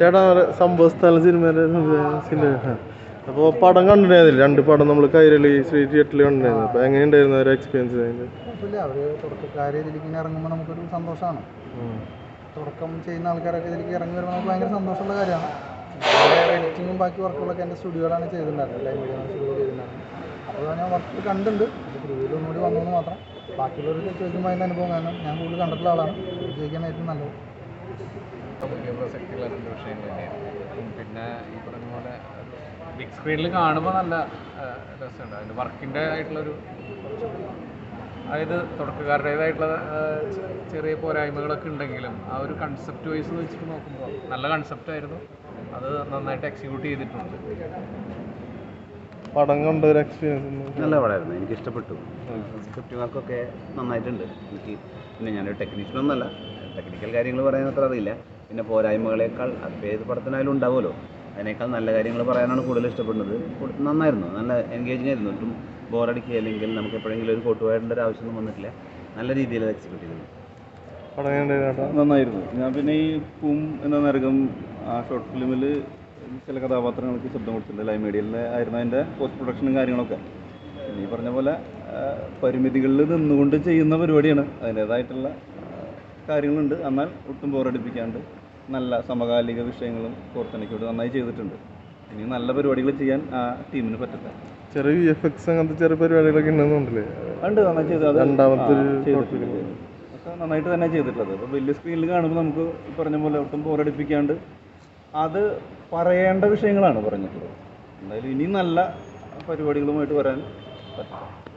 ചേട്ടാ സംഭവ സ്ഥലം സിനിമയുടെ അപ്പോൾ പടം കണ്ടിട്ടുണ്ടായിരുന്നില്ല? രണ്ട് പടം നമ്മൾ കൈരളി ശ്രീ തിയേറ്ററിൽ കണ്ടിട്ടുണ്ടായിരുന്നു. അപ്പോൾ എങ്ങനെയുണ്ടായിരുന്നു ഒരു എക്സ്പീരിയൻസ് അതിന്റെ അവർ തുടക്കക്കാർ ഇതിലേക്ക് ഇങ്ങനെ ഇറങ്ങുമ്പോൾ നമുക്കൊരു സന്തോഷമാണ് തുടക്കം ചെയ്യുന്ന ആൾക്കാരൊക്കെ ഇതിലേക്ക് ഇറങ്ങി വരുമ്പോൾ നമുക്ക് ഭയങ്കര സന്തോഷമുള്ള കാര്യമാണ്. എഡിറ്റിങ്ങും ബാക്കി വർക്കുകളൊക്കെ എന്റെ സ്റ്റുഡിയോയിലാണ് ചെയ്തിട്ടുണ്ടായിരുന്നത്. ലൈവ് മീഡിയ സ്റ്റുഡിയോ ചെയ്തിട്ടുണ്ടായിരുന്നു അപ്പോൾ ഞാൻ വർക്ക് കണ്ടുണ്ട് റിവ്യൂവിൽ ഒന്നുകൂടി വന്നതെന്ന് മാത്രം. ബാക്കിയുള്ളവർക്ക് ചോദിക്കുമ്പോൾ അതിന്റെ അനുഭവം കാരണം ഞാൻ കൂടുതൽ കണ്ടിട്ടുള്ള ആളാണ്. ചോദിക്കാൻ ഏറ്റവും നല്ലത്. വലിയ പ്രസക്തിയുള്ള രണ്ട് വിഷയങ്ങൾ തന്നെയാണ്. പിന്നെ ഈ പറഞ്ഞ പോലെ ബിഗ് സ്ക്രീനിൽ കാണുമ്പോൾ നല്ല രസമുണ്ട്. അതിന്റെ വർക്കിന്റെ ആയിട്ടുള്ളൊരു അതായത് തുടക്കക്കാരുടേതായിട്ടുള്ള ചെറിയ പോരായ്മകളൊക്കെ ഉണ്ടെങ്കിലും ആ ഒരു കൺസെപ്റ്റ് വൈസ് വെച്ചിട്ട് നോക്കുമ്പോൾ നല്ല കൺസെപ്റ്റ് ആയിരുന്നു. അത് നന്നായിട്ട് എക്സിക്യൂട്ട് ചെയ്തിട്ടുണ്ട്. പടം കണ്ട ഒരു എക്സ്പീരിയൻസ് നല്ല പടമായിരുന്നു എനിക്ക് ഇഷ്ടപ്പെട്ടു സ്ക്രിപ്റ്റ് വർക്കൊക്കെ നന്നായിട്ടുണ്ട്. എനിക്ക് പിന്നെ ഞാനൊരു ടെക്നീഷ്യനൊന്നുമല്ല ടെക്നിക്കൽ കാര്യങ്ങൾ പറയാൻ അത്ര അറിയില്ല. പിന്നെ പോരായ്മകളേക്കാൾ അതിപ്പോൾ ഏത് പടത്തിനായാലും ഉണ്ടാവുമല്ലോ. അതിനേക്കാൾ നല്ല കാര്യങ്ങൾ പറയാനാണ് കൂടുതൽ ഇഷ്ടപ്പെടുന്നത്. കൂടുതൽ നന്നായിരുന്നു. നല്ല എൻഗേജിങ് ആയിരുന്നു. ഒട്ടും ബോറടിക്കുക അല്ലെങ്കിൽ നമുക്ക് എപ്പോഴെങ്കിലും ഒരു കോട്ടുപോയേണ്ട ഒരു ആവശ്യമൊന്നും വന്നിട്ടില്ല. നല്ല രീതിയിൽ എക്സിക്യൂട്ട് ചെയ്തു. നന്നായിരുന്നു. ഞാൻ പിന്നെ ഈ പൂം എന്ന നരകം ആ ഷോർട്ട് ഫിലിമിൽ ചില കഥാപാത്രങ്ങൾക്ക് ശബ്ദം കൊടുത്തിട്ടുണ്ട്. ലൈവ് മീഡിയയിൽ ആയിരുന്നു അതിന്റെ പോസ്റ്റ് പ്രൊഡക്ഷനും കാര്യങ്ങളൊക്കെ. നീ ഈ പറഞ്ഞ പോലെ പരിമിതികളിൽ നിന്നുകൊണ്ട് ചെയ്യുന്ന പരിപാടിയാണ്. അതിന്റേതായിട്ടുള്ള കാര്യങ്ങളുണ്ട്. എന്നാൽ ഒട്ടും ബോറടിപ്പിക്കാണ്ട് നല്ല സമകാലിക വിഷയങ്ങളും കോർത്തിണക്കിയോട് നന്നായി ചെയ്തിട്ടുണ്ട്. ഇനി നല്ല പരിപാടികൾ ചെയ്യാൻ ആ ടീമിന് പറ്റട്ടെ ചെറിയ വി എഫ് എക്സ് അങ്ങനത്തെ ചെറിയ പരിപാടികളൊക്കെ ഉണ്ടെന്നുണ്ടല്ലേ ഉണ്ട്. നന്നായി ചെയ്തു. അത് രണ്ടാമത്തെ. ഒക്കെ നന്നായിട്ട് തന്നെ ചെയ്തിട്ടുള്ളത്. അപ്പോൾ വലിയ സ്ക്രീനിൽ കാണുമ്പോൾ നമുക്ക് പറഞ്ഞ പോലെ ഒട്ടും ബോറടിപ്പിക്കാണ്ട് അത് പറയേണ്ട വിഷയങ്ങളാണ് പറഞ്ഞിട്ടുള്ളത്. എന്തായാലും ഇനി നല്ല പരിപാടികളുമായിട്ട് വരാൻ പറ്റും